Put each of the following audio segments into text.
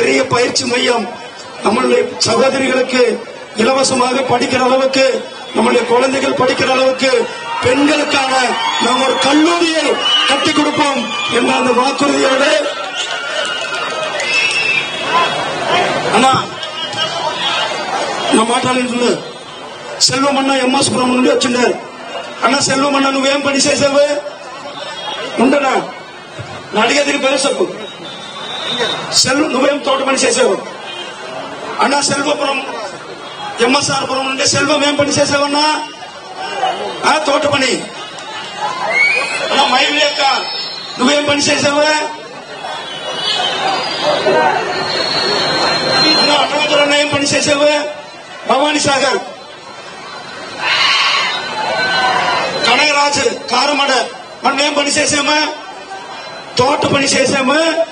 பெரிய பயிற்சி மையம் நம்மளுடைய சகோதரிகளுக்கு இலவசமாக படிக்கிற அளவுக்கு நம்முடைய குழந்தைகள் படிக்கிற அளவுக்கு பெண்களுக்கான நாம் ஒரு கல்லூரியை கட்டி கொடுப்போம் என்ற அந்த வாக்குறுதியோடு அண்ணா நான் మాట్లాడిండు సెల్వం అన్న ఎంఎస్పురం నుండి వచ్చిండారు అన్న సెల్వం అన్న నువ్వేం పని చేసావు ఉండనా నా అడిగేది పేరు చెప్పు సెల్వ నువ్వేం తోట పని చేసావు? అన్నా సెల్వపురం ఎంఎస్ఆర్పురం నుండి సెల్వం ఏం పని చేసావన్నా? ఆ తోట పని. అన్న మైవి యొక్క నువ్వేం పని చేసావు? అన్న ఏం పని చేసావు? భవానీ సాగర్. కనగరాజు కారమడ. మనం ఏం పని చేసామా? తోట పని చేసాము?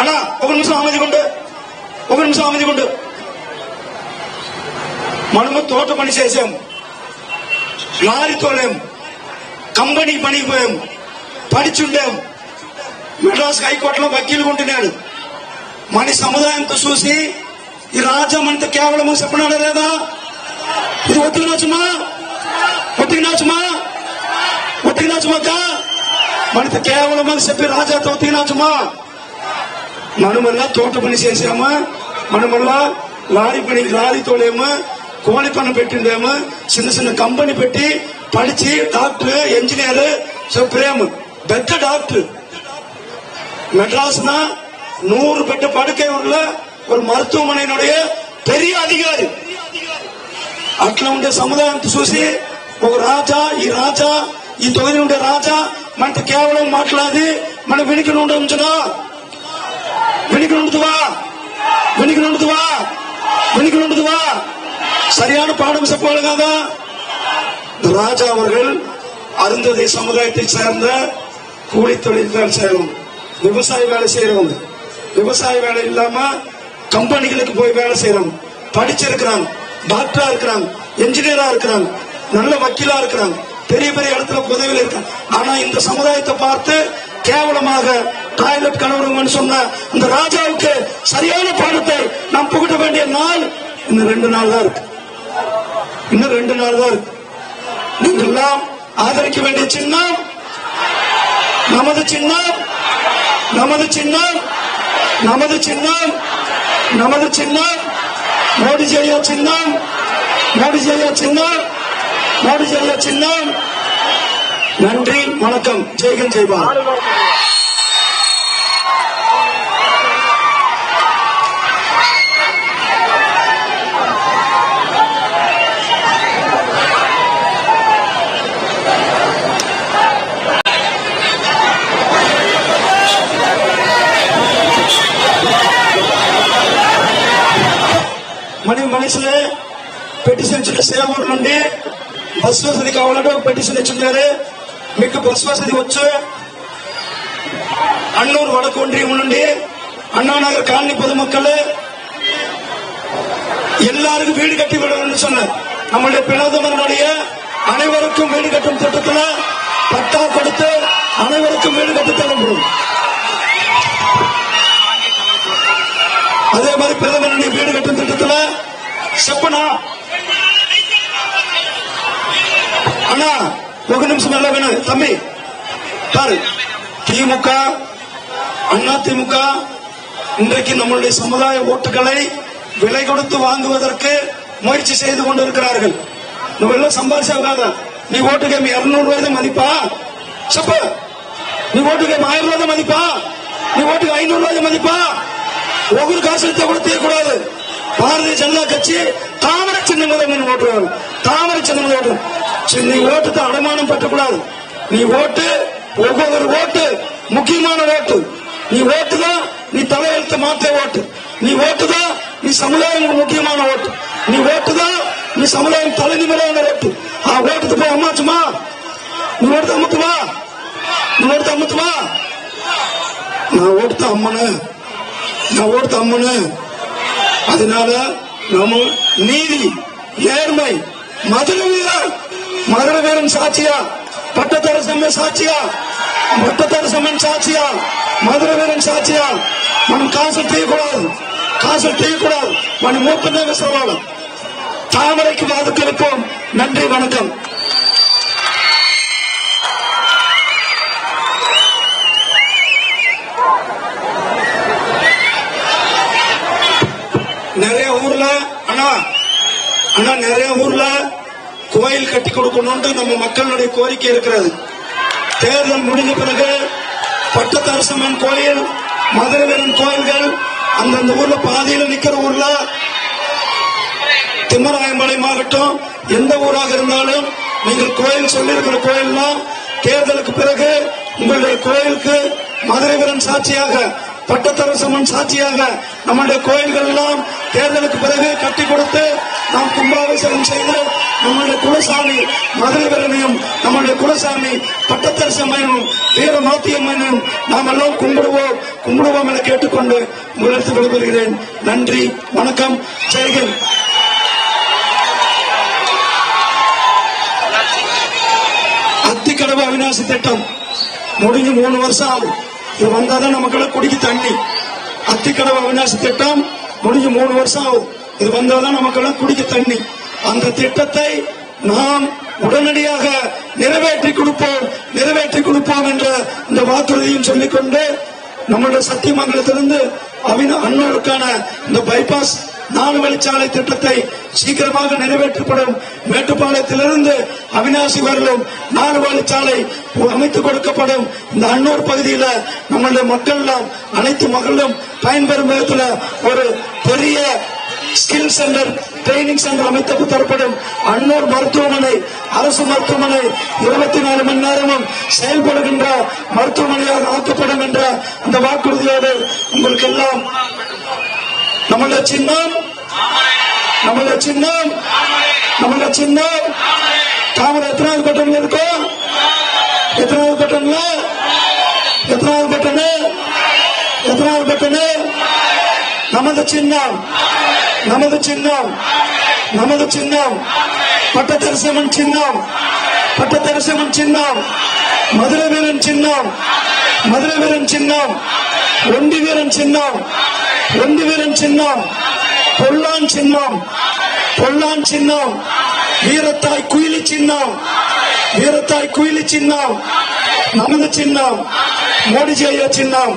అన్నా ఒక నిమిషం ఆమెదిగుండు ఒక నిమిషం ఆమెదిగుండు మనము తోట పని చేసాము లారీ తోలేము కంపెనీ పనికి పోయాము పడిచుండాము మెడ్రాస్ హైకోర్టులో వకీలు ఉంటున్నాడు మన సముదాయంతో చూసి ఈ రాజ్యం అంత కేవలం చెప్పినాడా లేదా ఇది ఒత్తిగినాచుమా ఒత్తిగినాచుమా ఒత్తిగినాచుమాక మనకి కేవలం అని చెప్పి రాజాతో ఒత్తిగినాచుమా మనమల్లా తోట పని చేసామా మనమల్లా లారీ పని లారీ తోలేమా కోడి పని పెట్టిందేమో చిన్న చిన్న కంపెనీ పెట్టి పడిచి డాక్టర్ ఇంజనీర్ సో ప్రేమ్ పెద్ద డాక్టర్ மெட்ராஸ்னா நூறு பெட்டு படுக்கை உள்ள ஒரு மருத்துவமனையினுடைய பெரிய அதிகாரி అట్లా ఉండే సముదాయం చూసి ఒక రాజా ఈ రాజా ఈ తొలి ఉండే రాజా మనతో కేవలం మాట్లాడి మన వెనుక ఉండే ఉంచుడా பிணிக்கணுத்துவா பிணிக்கணுத்துவா பிணிக்கணுத்துவா சரியான பாடம் செப்பாளுங்க ராஜா அவர்கள் அருந்ததி சமுதாயத்தை சேர்ந்த கூலி தொழில்கள் செய்யறவங்க விவசாய வேலை செய்யறவங்க விவசாய வேலை இல்லாம கம்பெனிகளுக்கு போய் வேலை செய்யறாங்க படிச்சிருக்கிறாங்க டாக்டரா இருக்கிறாங்க என்ஜினியரா இருக்கிறாங்க நல்ல வக்கீலா இருக்கிறாங்க. பெரிய பெரிய இடத்துல உதவியில் இருக்காங்க. ஆனா இந்த சமுதாயத்தை பார்த்து கேவலமாக டாய்லெட் கணவருங்கன்னு சொன்ன இந்த ராஜாவுக்கு சரியான பாடத்தை நாம் புகட்ட வேண்டிய நாள் இன்னும் ரெண்டு நாள் தான் இருக்கு. இன்னும் ரெண்டு நாள் தான் இருக்கு. நீங்கெல்லாம் ஆதரிக்க வேண்டிய சின்னம் நமது சின்னம் நமது சின்னம் நமது சின்னம் நமது சின்னம் மோடி ஜெயா சின்னம் மோடி ஜெயா சின்னம் மோடி ஜெயா சின்னம். நன்றி வணக்கம். ஜெய்கன் ஜெய்பால். పెటిషన్ ఇచ్చిన సేవూరు నుండి బస్ వసతి కావాలంటే ఒక పెటిషన్ ఇచ్చున్నారు మీకు బస్ వసతి వచ్చు அன்னூர் வடக்கு ஒன்றியம் నుండి அண்ணா நகர் காலனி பொதுமக்கள் எல்லாருக்கும் வீடு கட்டி விடணும்னு சொன்னார் நம்மளுடைய பிரதமருடைய அனைவருக்கும் வீடு கட்டும் திட்டத்துல பட்டா கொடுத்து அனைவருக்கும் வீடு கட்டி தரப்படும் அதே மாதிரி பிரதமருடைய வீடு கட்டும் திட்டத்துல செப்பனா அண்ணா ஒரு நிமிஷம் நல்லா வேணும் தம்பி பாரு. திமுக அண்ணா திமுக இன்றைக்கு நம்மளுடைய சமுதாய ஓட்டுகளை விலை கொடுத்து வாங்குவதற்கு முயற்சி செய்து கொண்டிருக்கிறார்கள். நம்ம எல்லாம் சம்பாதிச்சாங்க நீ ஓட்டுக்கு இருநூறு ரூபாய் தான் மதிப்பா? சப்ப. நீ ஓட்டு கேம் ஆயிரம் ரூபாய் தான் மதிப்பா? நீ ஓட்டுக்கு ஐநூறு ரூபாய் மதிப்பா? ஒவ்வொரு காசு கொடுத்தே கூட தீரக்கூடாது பாரதிய ஜனதா கட்சி தாமரை சின்னங்களை ஓட்டுவாங்க. தாமரை சின்னங்களை ஓட்டுவாங்க. நீ ஓட்டுக்கு அடமானம் பற்றக்கூடாது. நீ ஓட்டு ஒவ்வொரு ஓட்டு முக்கியமான ஓட்டு. நீ ஓட்டுதான் நீ தலையெழுத்து மாத்த ஓட்டு. நீ ஓட்டுதான் நீ சமுதாயம் முக்கியமான ஓட்டு. நீ ஓட்டுதான் நீ சமுதாயம் தலைநிமிரான ஓட்டு. ஆ ஓட்டுக்கு போய் அம்மாச்சுமா நீ ஓட்டு அம்முத்துவா நீ ஓட்டு அம்முத்துவா நான் ஓட்டு அம்மனு. நான் ஓட்டு அம்மனு. அதனால நம்ம நீதி நேர்மை மதுரை வீரர் மதுரை வீரன் சாட்சியா பட்டத்தரசு சாட்சியா భక్తదర్శనం సాక్షియా మధుర వీరం సాక్షియా మనం కాసులు తీయకూడదు కాసులు తీయకూడదు మన மூப்பதாக சவாலம் தாமரைக்கு வாதுக்களுக்கும் நன்றி வணக்கம் நிறைய ஊர்ல அண்ணா அண்ணா நிறைய ஊர்ல கோயில் கட்டி கொடுக்கணும்னு நம்ம மக்களுடைய கோரிக்கை இருக்கிறது. தேர்தல் முடிஞ்ச பிறகு பட்டத்தரசம்மன் கோயில் மதுரை வீரன் கோயில்கள் அந்தந்த ஊர்ல பாதியில நிக்கிற ஊர்ல திம்மராயம்பாளையம் ஆகட்டும் எந்த ஊராக இருந்தாலும் நீங்கள் கோயில் சொல்லியிருக்கிற கோயில்லாம் தேர்தலுக்கு பிறகு உங்களுடைய கோயிலுக்கு மதுரை வீரன் சாட்சியாக பட்டத்தரசம்மன் சாட்சியாக நம்முடைய கோயில்கள் எல்லாம் தேர்தலுக்கு பிறகு கட்டி கொடுத்து நாம் கும்பாபிஷேகம் செய்து நம்முடைய குலசாமி மதுரை வீரனையும் நம்முடைய குலசாமி பட்டத்தரசம்மனையும் வீர மாத்தியம்மனையும் நாம் எல்லாம் கும்பிடுவோம் கும்பிடுவோம் என கேட்டுக்கொண்டு உங்களிடத்தில் விடைபெறுகிறேன் நன்றி வணக்கம் ஜெய்கன் அத்திக்கடவு அவிநாசி திட்டம் முடிஞ்சு மூணு வருஷம் ஆகும். இது வந்தாதான் நமக்கெல்லாம் குடிக்க தண்ணி. அத்திக்கடவு அவிநாசி திட்டம் முடிஞ்சு மூணு வருஷம் ஆகும். இது வந்தாதான் நமக்கெல்லாம் குடிக்க தண்ணி. அந்த திட்டத்தை நாம் உடனடியாக நிறைவேற்றி கொடுப்போம் நிறைவேற்றி கொடுப்போம் என்ற இந்த வாக்குறுதியும் சொல்லிக்கொண்டு நம்முடைய சத்தியமங்கலத்திலிருந்து அவின அண்ணனுக்கான இந்த பைபாஸ் நாலு வழிச்சாலை திட்டத்தை சீக்கிரமாக நிறைவேற்றப்படும். மேட்டுப்பாளையத்திலிருந்து அவினாசி வரலும் நாலு வழிச்சாலை அமைத்துக் கொடுக்கப்படும். இந்த அன்னூர் பகுதியில நம்மளுடைய மக்கள் எல்லாம் அனைத்து மக்களும் பயன்பெறும் விதத்துல ஒரு பெரிய ஸ்கில் சென்டர் ட்ரைனிங் சென்டர் அமைத்து தரப்படும் அன்னூர் மருத்துவமனை அரசு மருத்துவமனை. இருபத்தி நாலு மணி நேரமும் செயல்படுகின்ற மருத்துவமனையாக ஆக்கப்படும் என்ற அந்த வாக்குறுதியோடு உங்களுக்கு எல்லாம் நம்மள சின்னம் நம்மள சின்னம் நம்மள சின்னம். தாமரை எத்தனாவது பட்டன்ல இருக்கும் எத்தனாவது பட்டன்ல எத்தனாவது பட்டனு எத்தனாவது பட்டனு நமது சின்னம் நமது சின்னம் நமது சின்னம். பட்டத்தரசமன் சின்னம் பட்டத்தரசமன் சின்னம். மதுரை வீரன் சின்னம் மதுரை வீரன் சின்னம். ஒண்டி வீரன் சின்னம் ஒண்டி வீரன் சின்னம். பொல்லான் சின்னம் பொல்லான் சின்னம். வீரத்தாய் குயிலி சின்னம் வீரத்தாய் குயிலி சின்னம். நமது சின்னம் மோடிஜி ஐயா சின்னம்.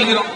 தெரிவித்துக்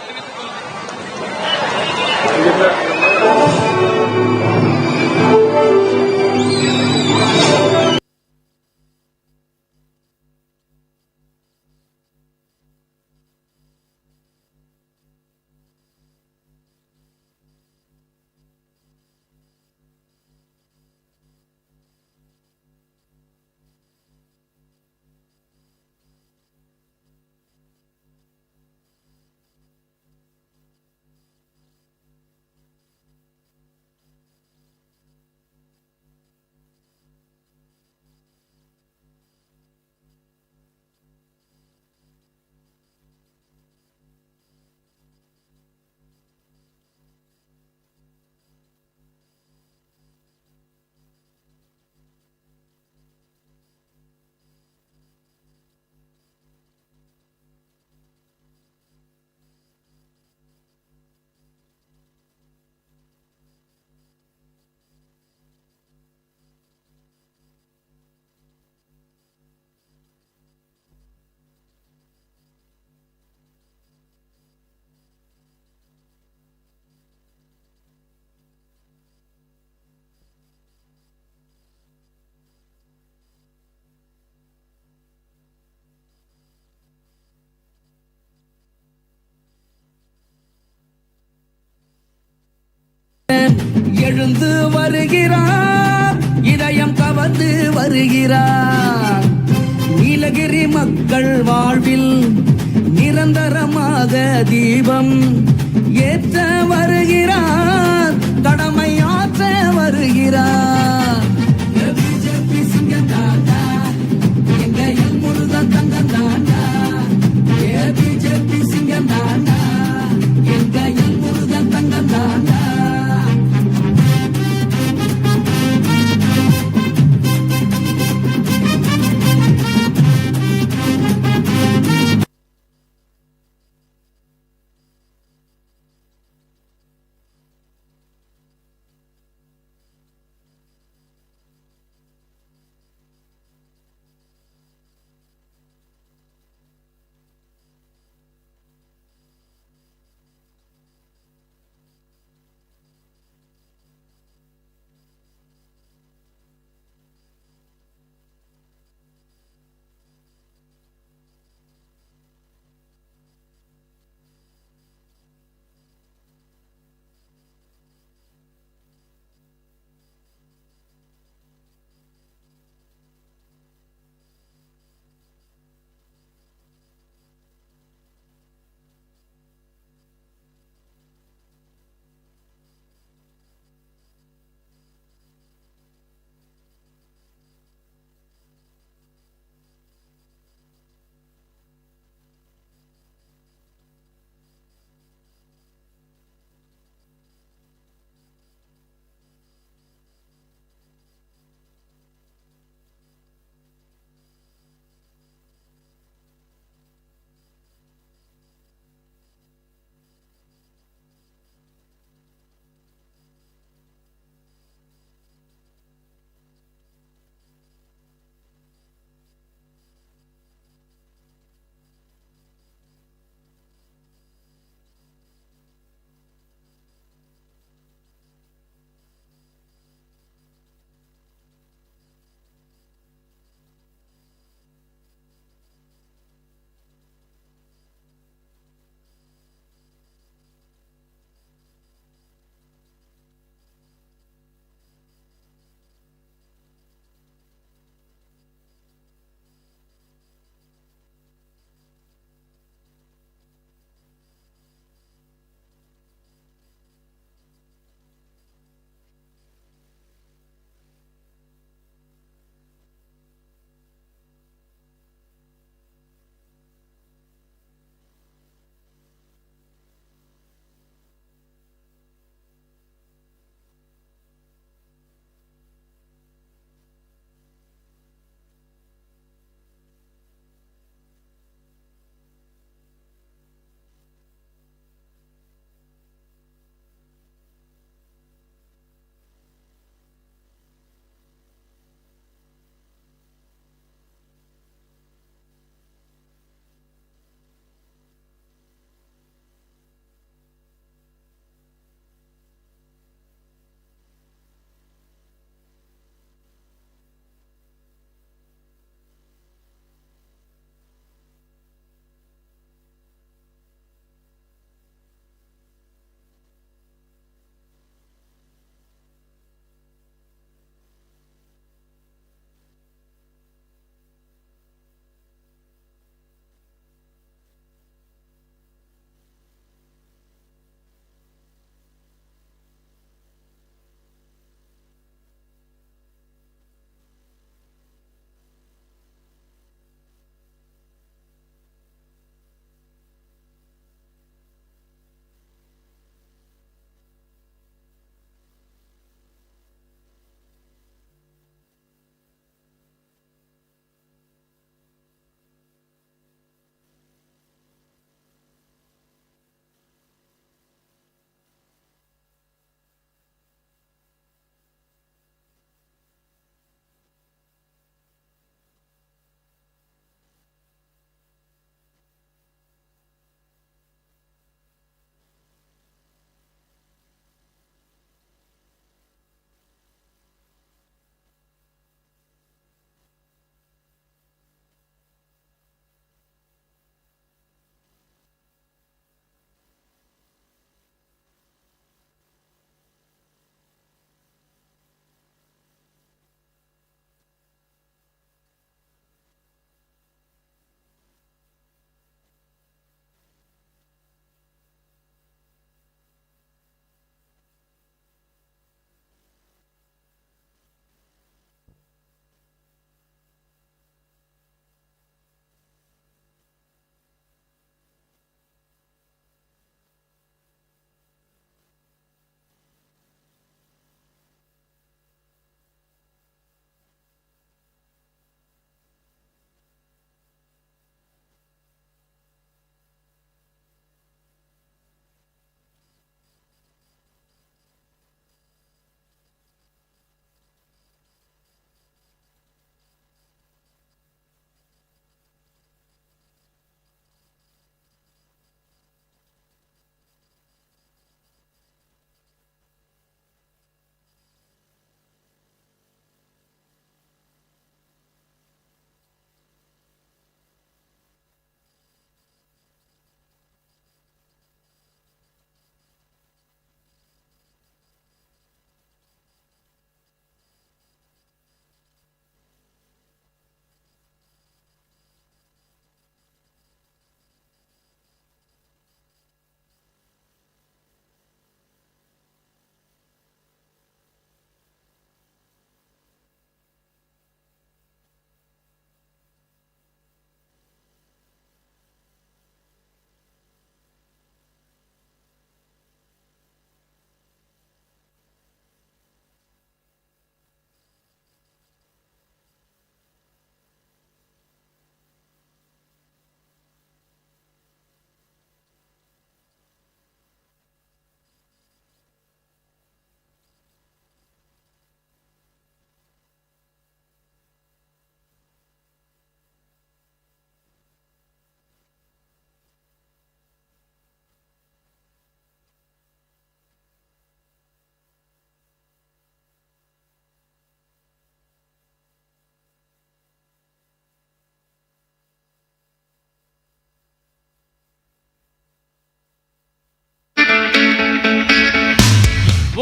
எழுந்து வருகிறார் இதயம் கவர்ந்து வருகிறார். நீலகிரி மக்கள் வாழ்வில் நிரந்தரமாக தீபம் ஏற்ற வருகிறார் கடமை ஆற்ற வருகிறார்.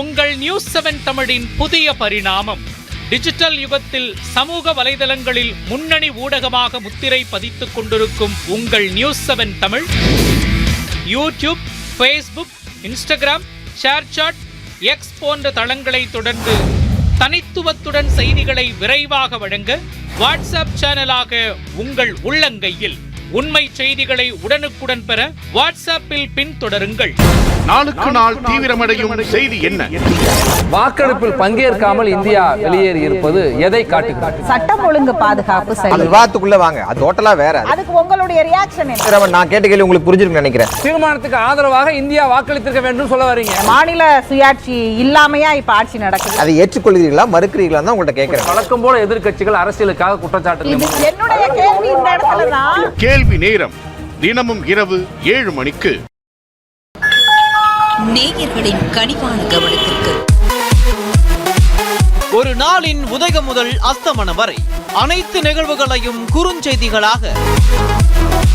உங்கள் நியூஸ் செவன் தமிழின் புதிய பரிணாமம். டிஜிட்டல் யுகத்தில் சமூக வலைதளங்களில் முன்னணி ஊடகமாக முத்திரை பதித்துக் கொண்டிருக்கும் உங்கள் news seven Tamil. YouTube Facebook Instagram ShareChat X போன்ற தளங்களை தொடர்ந்து தனித்துவத்துடன் செய்திகளை விரைவாக வழங்க வாட்ஸ்அப் சேனலாக உங்கள் உள்ளங்கையில். உண்மை செய்திகளை உடனுக்குடன் பெற வாட்ஸ்அப்பில் பின்தொடருங்கள். நாளுக்கு நாள் தீவிரமடையும் செய்தி என்ன? வாக்கெடுப்பில் பங்கேற்காமல் இந்தியா வெளியேறி இருப்பது எதை காட்டுகிறது? சட்டம் ஒழுங்கு பாதுகாப்பு சரி. விவாதத்துக்குள்ள வாங்க. அது டோட்டலா வேற. அது. அதுக்கு உங்களுடைய ரியாக்ஷன் என்ன? நான் கேட்ட கேள்வி உங்களுக்கு புரிஞ்சிருக்குன்னு நினைக்கிறேன். தீர்மானத்துக்கு ஆதரவாக இந்தியா வாக்களித்திருக்க வேண்டும் சொல்ல வரீங்க. மாநில சுயாட்சி இல்லாமையா இப்ப ஆட்சி நடக்குது? அதை ஏற்றுக்கொள்கிறீர்களா மறுக்கிறீர்களா தான் உங்கள்ட்ட கேட்கிறேன். வழக்கம் போல எதிர்க்கட்சிகள் அரசியலுக்காக குற்றச்சாட்டு இது என்னுடைய கேள்வி இந்த இடத்துல தான் கேள்வி நேரம். தினமும் இரவு ஏழு மணிக்கு. நேயர்களின் கனிவான கவனத்திற்கு. ஒரு நாளின் உதயம் முதல் அஸ்தமனம் வரை அனைத்து நிகழ்வுகளையும் குறுஞ்செய்திகளாக.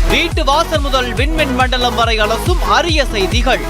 வீட்டு வாசல் முதல் விண்மின் மண்டலம் வரை அலசும் அரிய செய்திகள்.